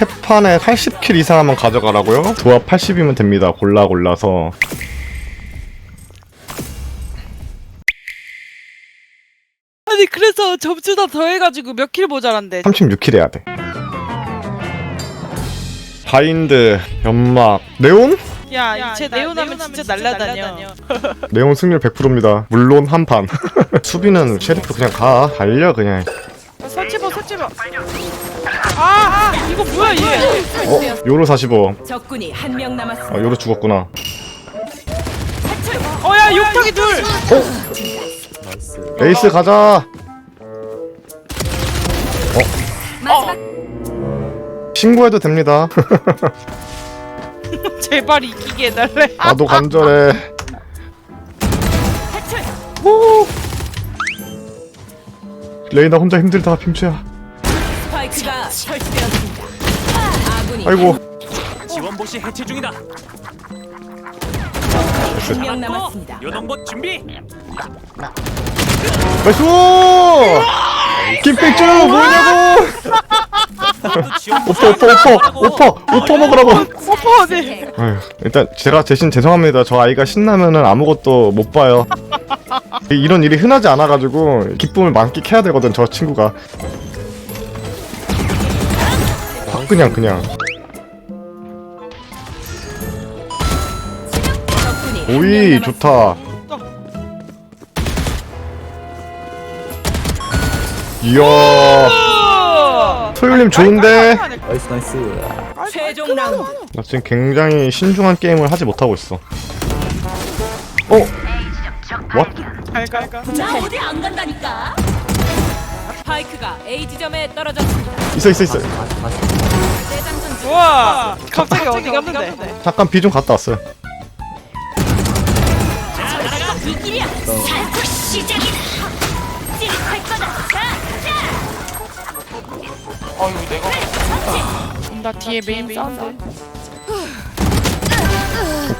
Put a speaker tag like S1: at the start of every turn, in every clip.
S1: 세 판에 80킬 이상 하면 가져가라고요? 조합 80이면 됩니다. 골라 골라서.
S2: 아니 그래서 점수 다 더해가지고 몇 킬 모자란데
S1: 36킬 해야 돼. 바인드, 연막, 네온?
S2: 야 이제 네온하면 진짜 날라다녀
S1: 네온 승률 100%입니다. 물론 한 판. 수비는 셰리프 그냥 가. 달려 그냥.
S2: 설치버 설치버 아, 아 이거 뭐야 얘
S1: 어? 요로 45.
S3: 적군이 한 명 남았습니다.
S1: 아, 요로 죽었구나.
S2: 어야 욕탕이 둘
S1: 에이스 가자.
S3: 마지막
S1: 신고해도 됩니다.
S2: 제발 이기게 해달래
S1: 나도 간절해.
S3: 탈출.
S1: 레이나 혼자 힘들다 핌추야.
S3: 스파이크가 설치되었습니다.
S1: 아이고.
S4: 지원봇이 해체 중이다.
S3: 한 명 남았습니다.
S4: 요동봇 준비.
S1: 나이스! 김백주 뭐냐고!
S4: 지원봇
S1: 오퍼 오퍼 오퍼 오퍼 오퍼 먹으라고.
S2: 오빠 어디
S1: 아휴, 일단 제가 대신 죄송합니다. 저 아이가 신나면은 아무것도 못 봐요. 이런 일이 흔하지 않아가지고 기쁨을 만끽해야 되거든 저 친구가. 확 그냥 그냥 오이. 좋다. 이야
S2: 어.
S1: 소율님 좋은데
S5: 나이스 나이스
S3: 최종 라운드.
S1: 나 지금 굉장히 신중한 게임을 하지 못하고 있어. 어?
S3: 나 어디 안 간다니까. 스파이크가 A 지점에 떨어졌습니다.
S1: 있어 있어 있어.
S2: 우와 갑자기 어디 갔는데
S1: 잠깐 비 좀 갔다 왔어요.
S2: 나 뒤에 메인 싸운다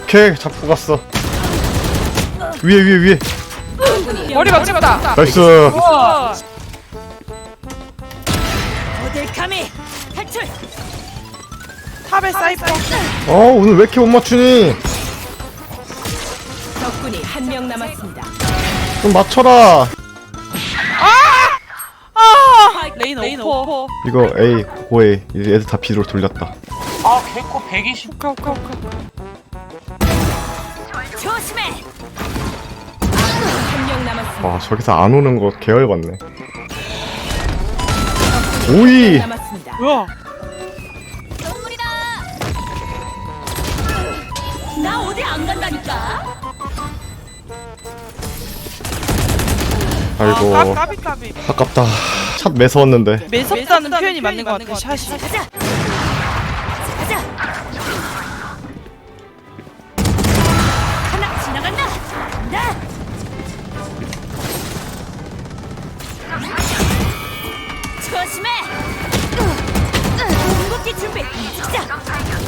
S1: 오케이 잡고 갔어. 위에 위에 위에.
S2: 머리 맞췄다
S1: 나이스.
S2: 우와
S3: 어딜 감히 탈출.
S2: 탑에 사이퍼
S1: 어 오늘 왜 이렇게 못 맞추니?
S3: 적군이 한 명 남았습니다.
S1: 좀 맞춰라.
S2: 아 레인 오퍼
S1: 이거 A 고에 이제 애들 다 B로 돌렸다.
S4: 아 개코 120.
S2: 오카 오카 오카
S3: 조심해. 한명 남았습니다.
S1: 와 저기서 안 오는 거 계열받네. 오이.
S3: 남았습니다.
S2: 뭐야
S3: 선물이다. 나 어디 안 간다니까.
S1: 아이고
S2: 아, 까비 까비
S1: 아깝다. 샷 매서웠는데.
S2: 매섭다는 표현이 맞는 것 같아 샷이
S3: 가자. 가자. 하나 지나간다. 나. 조심해. 궁극기 준비. 시작. 자, 가자.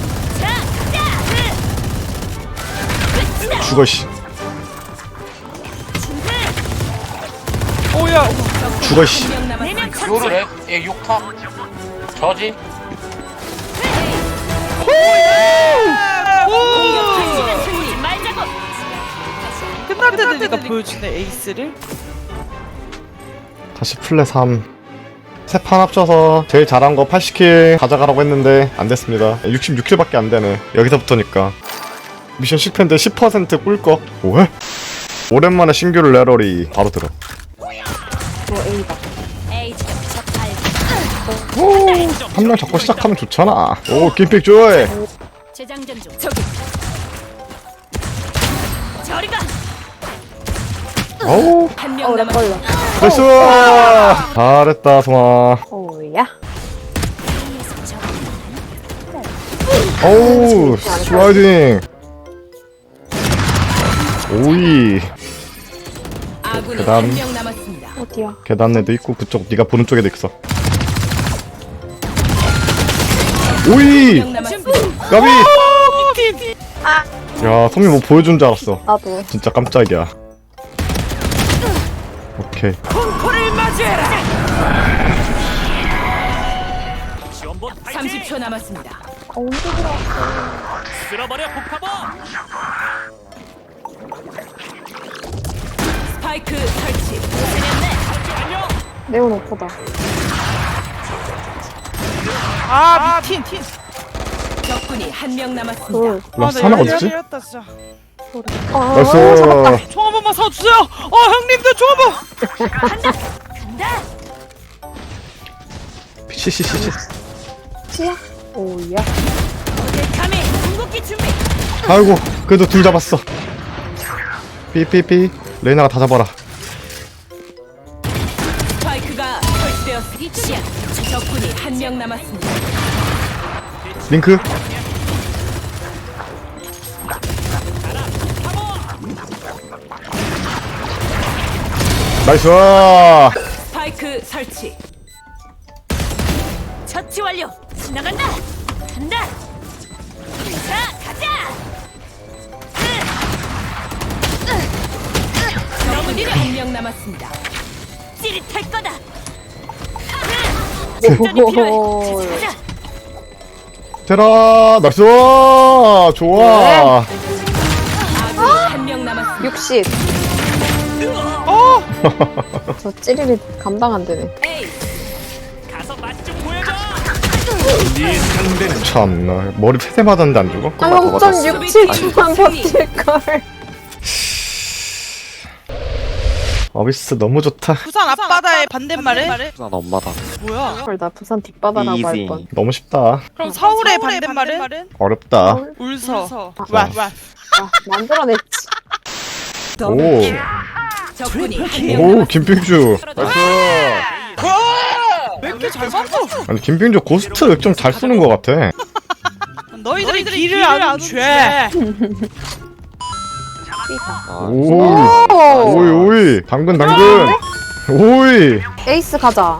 S3: 끝이다.
S1: 죽어 씨.
S2: 오야
S1: 죽어 씨.
S4: 요를 해. 예, 욕탕. 저지.
S2: 끝날 때 되니까 보여주네 에이스를
S1: 다시 플레 3. 세 판 합쳐서 제일 잘한 거 80킬 가져가라고 했는데 안 됐습니다. 66킬밖에 안 되네. 여기서부터니까. 미션 실패인데 10% 꿀꺽. 왜? 오랜만에 신규 레러리 바로 들어.
S3: 에이 지금 적발.
S1: 한명 잡고 시작하면 좋잖아. 오, 김픽 조이.
S3: 재장전 중. 저기. 저리 가
S1: 어우,
S3: 한명 남았습니다.
S1: 나이스! 잘했다, 송아.
S6: 오야.
S1: 어우, 스라이딩. 오이.
S3: 아군이
S1: 그다음.
S3: 한명 남았습니다.
S6: 어디야?
S1: 계단에도 있고 그쪽 네가 보는 쪽에도 있어. 오이! 까비!
S2: 팀
S1: 야, 소미 뭐 보여준 줄 알았어.
S6: 나도.
S1: 진짜 깜짝이야. 오케이.
S3: 공포를 맞이해라.
S4: 지원봇
S3: 30초 남았습니다.
S5: 아, 언제 들어왔어?
S4: 쓸어버려 폭파범.
S3: 스파이크 설치.
S5: 네온 오퍼다.
S2: 아 미친 틴.
S3: 적군이 한 명 남았습니다.
S5: 돌.
S1: 라스
S2: 아,
S1: 하나
S2: 나
S1: 어딨지?
S2: 열렸다 진짜.
S5: 아,
S1: 나이스
S5: 잡았다.
S2: 총한 번만 사주세요. 어 형님들 총 한 번.
S1: 시시시시
S5: 치야? 오야.
S3: 감히 궁극기 준비.
S1: 아이고 그래도 둘 잡았어 삐삐삐 레이나가 다 잡아라
S3: 설치되었습니다. 적군이 한 명 남았습니다.
S1: 링크 나이스
S3: 스파이크 설치. 처치 완료. 지나간다. 간다. 자, 가자. 적군이 한 명 남았습니다. 찌릿할 거다.
S5: 오.
S1: 테라 나이스 좋아
S3: 한명 남았습니다.
S5: 60.
S2: 어.
S5: 저 찌릿이 감당 안 되네.
S3: 에이,
S4: 가서 맛 좀 보여줘.
S1: 참나 머리 세대 맞았는데 안 죽어?
S5: 아, 0.67초만 버틸걸.
S1: 어비스 너무 좋다
S2: 부산 앞바다의 반대말은
S6: 부산 엄마다.
S2: 뭐야?
S5: 헐, 나 부산 뒷바다라고 할. 뻔.
S1: 너무 쉽다
S2: 그럼 서울의 반대말은
S1: 어렵다
S2: 울서.
S5: 아,
S2: 와 와.
S5: 아, 만들어냈지.
S1: 오 오. 김빙주 나이스
S2: 왜 이렇게 잘 맞어?
S1: 아니 김빙주 고스트 좀 잘 쓰는 것 같아
S2: 너희들이 길을 아는 죄.
S5: 삐가.
S6: 아,
S1: 오이
S5: 오!
S1: 오이 오이 당근 당근 오이
S5: 에이스 가자.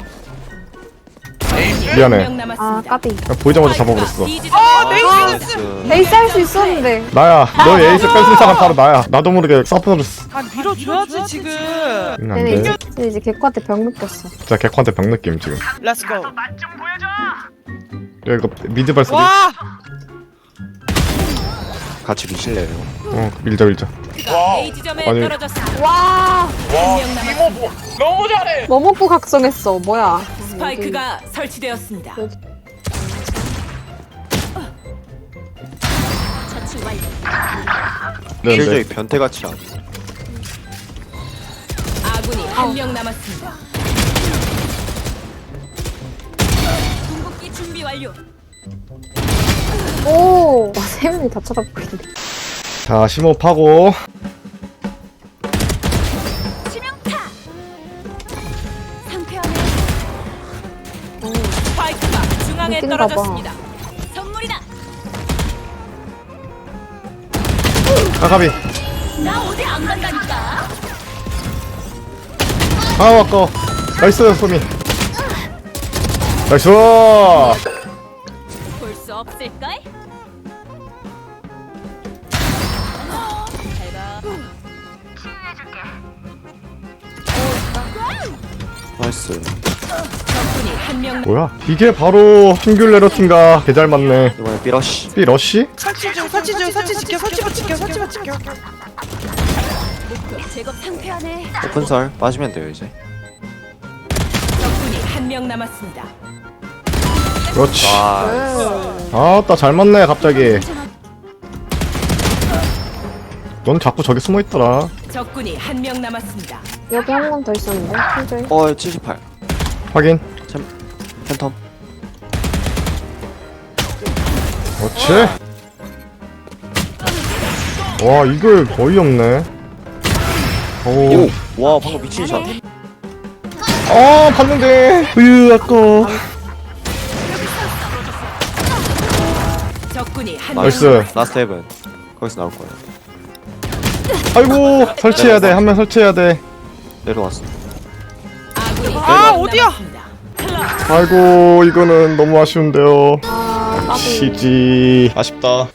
S3: 한
S1: 미안해
S3: 명
S5: 아. 까비.
S1: 그냥 보이자마자 잡아버렸어
S2: 아
S6: 나이스.
S5: 에이스 할 수 있었는데.
S1: 나야 너의 에이스 뺏은 사람 바로 나야 나도 모르게 서퍼졌어
S2: 아 밀어줘야지 지금.
S1: 응,
S5: 얘네
S1: 안돼
S5: 이제, 개코한테 병 느꼈어.
S1: 진짜 개코한테 병 느낌 지금
S2: Let's go.
S1: 야 이거 미드 발소리
S2: 와.
S6: 같이 미실래요?
S1: 어 밀자 밀자
S3: A 지점에
S1: 아니.
S3: 떨어졌습니다.
S5: 와!
S3: 와명 남았습니다.
S4: 이거 뭐 너무 잘해.
S5: 너무 각성했어. 뭐야?
S3: 스파이크가 설치되었습니다.
S1: 네네
S6: 실저이 변태같이 안.
S3: 아군이 한 명 남았습니다. 궁극기 준비 완료.
S5: 오! 와, 세 명이 다 쳐다보고 있네.
S1: 자
S3: 스파이크가 중앙에
S5: 봐.
S3: 떨어졌습니다. 선물이다.
S1: 아가비
S3: 나 어디 안 간다니까.
S1: 아 아까워 나이스 소미 나이스
S3: 볼 수 없을까?
S6: 나이스.
S3: 적군이 한 명
S1: 뭐야 이게 바로 싱귤레러 팀가 개잘 맞네
S6: 이번에 삐러시.
S1: 삐 러쉬?
S2: 설치 중 설치 중 설치 지켜 설치만 지켜 설치만 지켜.
S3: 제법 상쾌하네.
S6: 오픈설 빠지면 돼요 이제.
S3: 적군이 한 명 남았습니다.
S1: 그렇지
S6: 아,
S1: 아따 잘 맞네 갑자기 넌 자꾸 저기 숨어있더라
S3: 적군이 한 명 남았습니다.
S5: 여기 한번더 있었는데. 킬조이.
S6: 어 78.
S1: 확인
S6: 팬텀.
S1: 그렇지 와 이걸 거의 없네 오.
S6: 오, 와 방금 미친 샷.
S1: 아 봤는데 으 아까워
S3: 적군이 한 명
S1: 나이스
S3: 남았습니다.
S6: 라스트 헤븐. 거기서 나올 거예요.
S1: 아이고 설치해야 돼 한 명 설치해야 돼
S6: 내려왔어.
S3: 아,
S2: 어디야?
S1: 아이고 이거는 너무 아쉬운데요
S5: 아, 까비.
S1: 시지 아쉽다